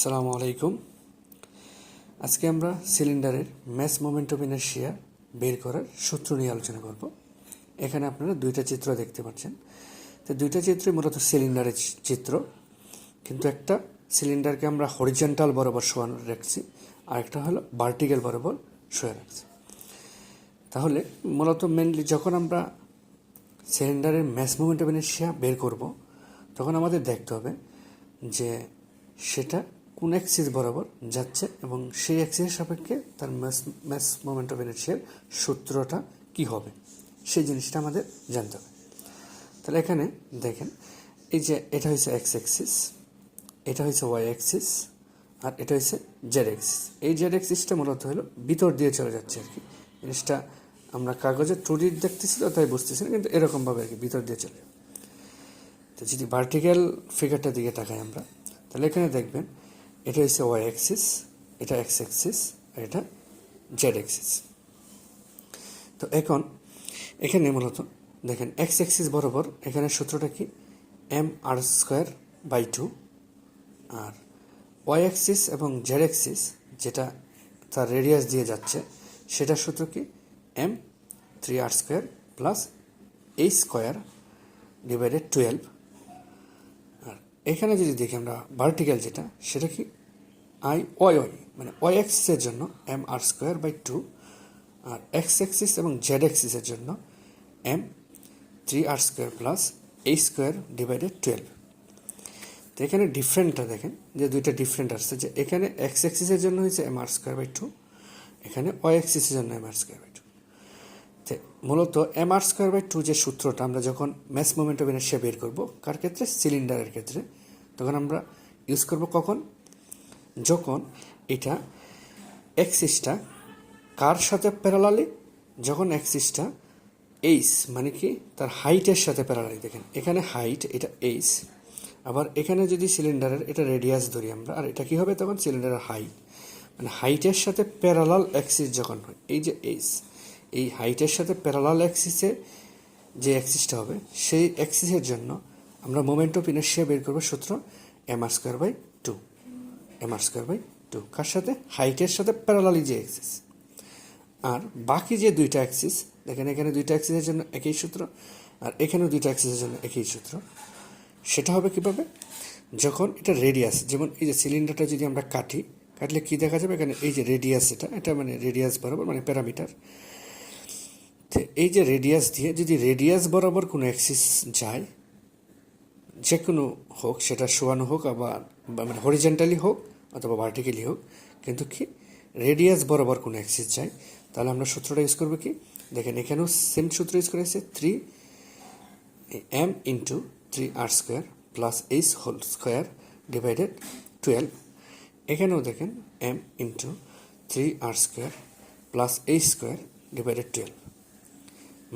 সালামু আলাইকুম। আজকে আমরা সিলিন্ডারের ম্যাস মোমেন্ট অফ ইনার্শিয়া বের করার সূত্র নিয়ে আলোচনা করব। এখানে আপনারা দুইটা চিত্র দেখতে পাচ্ছেন। তো দুইটা চিত্রই মূলত সিলিন্ডারের চিত্র। কিন্তু একটা সিলিন্ডারকে আমরা হরিজেন্টাল বরাবর শোয়ানো রাখছি আর একটা হলো ভার্টিক্যাল বরাবর শোয়া রাখছি। তাহলে মূলত মেনলি যখন আমরা সিলিন্ডারের ম্যাস মুভমেন্ট অফ ইনার্শিয়া বের করব, তখন আমাদের দেখতে হবে যে সেটা কোন অ্যাক্সিস বরাবর যাচ্ছে এবং সেই অ্যাক্সিসের সাপেক্ষে তার ম্যাস ম্যাস মোমেন্ট অফ ইনার্শিয়ার সূত্রটা কি হবে? সেই জিনিসটা আমাদের জানতে হবে। তাহলে এখানে দেখেন, এই যে এটা হচ্ছে এক্স অ্যাক্সিস এটা হচ্ছে ওয়াই অ্যাক্সিস আর এটা হচ্ছে জেড অ্যাক্সিস এই জেড অ্যাক্সিসটা মূলত হলো ভিতর দিয়ে চলে যাচ্ছে আর কি। জিনিসটা আমরা কাগজে টুডি দেখতেছি তো, তাই বুঝতেছি না, কিন্তু এরকমভাবে আর কি ভিতর দিয়ে চলে তো যদি ভার্টিক্যাল ফিগারটার দিকে তাকাই আমরা, তাহলে এখানে দেখবেন এটা হচ্ছে ওয়াই অ্যাক্সিস এটা এক্স অ্যাক্সিস আর এটা জেড অ্যাক্সিস তো এখন এখানে মূলত দেখেন এক্স অ্যাক্সিস বরাবর এখানে সূত্রটা কি? M R square by two R Y axis এবং জেড অ্যাক্সিস যেটা তার রেডিয়াস দিয়ে যাচ্ছে সেটার সূত্র কি? M three R square plus এই স্কোয়ার ডিভাইডেড টুয়েলভ এখানে যদি দেখি আমরা ভার্টিক্যাল যেটা, সেটা কি? আই ওয়াই ওয়াই মানে ওয়াই অ্যাক্সিসের জন্য M R square by two R X axis এবং জেড অ্যাক্সিসের জন্য M three R square plus এই স্কোয়ার ডিভাইডেড টুয়েলভ তো এখানে ডিফারেন্টটা দেখেন, যে দুইটা ডিফারেন্ট আসছে, যে এখানে এক্স অ্যাক্সিসের জন্য হয়েছে M R square by two এখানে ওয়াই অ্যাক্সিসের জন্য এম আর স্কোয়ার বাই মূলত M R square by two যে সূত্রটা, আমরা যখন ম্যাস মোমেন্ট অফ ইনার্শিয়া বের করব, কার ক্ষেত্রে? সিলিন্ডারের ক্ষেত্রে। তখন আমরা ইউজ করব কখন? যখন এটা অ্যাক্সিসটা কার সাথে প্যারালালি যখন অ্যাক্সিসটা এইস মানে কি? তার হাইটের সাথে প্যারালালি দেখেন, এখানে হাইট এটা এইস আবার এখানে যদি সিলিন্ডারের এটা রেডিয়াস ধরি আমরা, আর এটা কি হবে? তখন সিলিন্ডারের হাইট মানে হাইটের সাথে প্যারালাল অ্যাক্সিস যখন হয়, এই যে এইস এই হাইটের সাথে প্যারালাল অ্যাক্সিসে যে অ্যাক্সিসটা হবে, সেই অ্যাক্সিসের জন্য আমরা মোমেন্ট অফ ইনার্শিয়া বের করব সূত্র M R square by two M R square by two কার সাথে? হাইটের সাথে প্যারালালি যে অ্যাক্সিস আর বাকি যে দুইটা অ্যাক্সিস দেখেন এখানে দুইটা অ্যাক্সিসের জন্য একই সূত্র, আর এখানেও দুইটা অ্যাক্সিসের জন্য একই সূত্র। সেটা হবে কীভাবে? যখন এটা রেডিয়াস যেমন এই যে সিলিন্ডারটা যদি আমরা কাটি, কাটলে কী দেখা যাবে? এখানে এই যে রেডিয়াস এটা এটা মানে রেডিয়াস বরাবর মানে প্যারামিটার এই যে রেডিয়াস দিয়ে যদি রেডিয়াস বরাবর কোনো অ্যাক্সিস যায় যে কোনো হোক, সেটা শোয়ানো হোক আবার মানে হরিজেন্টালি হোক অথবা ভার্টিক্যালি হোক, কিন্তু কি রেডিয়াস বরাবর কোনো অ্যাক্সিস যায়, তাহলে আমরা সূত্রটা ইউজ করব কি? দেখেন এখানেও সেম সূত্র ইউজ করেছে three M into three R square plus H whole square divided twelve এখানেও দেখেন M into three R square plus H square divided twelve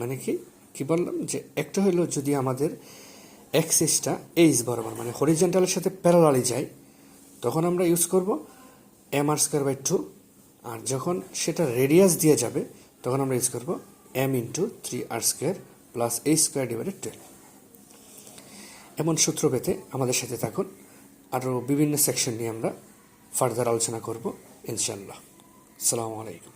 মানে কি? কি বললাম? যে একটা হলো যদি আমাদের অ্যাক্সিসটা এইচ বরাবর মানে হরিজেন্টালের সাথে প্যারালালি যায়, তখন আমরা ইউজ করব M R square by two আর যখন সেটা রেডিয়াস দিয়ে যাবে, তখন আমরা ইউজ করব M into three R square plus H square divided twelve এমন সূত্র পেতে আমাদের সাথে থাকুন। আরও বিভিন্ন সেকশন নিয়ে আমরা ফার্দার আলোচনা করব ইনশাল্লাহ আসসালামু আলাইকুম।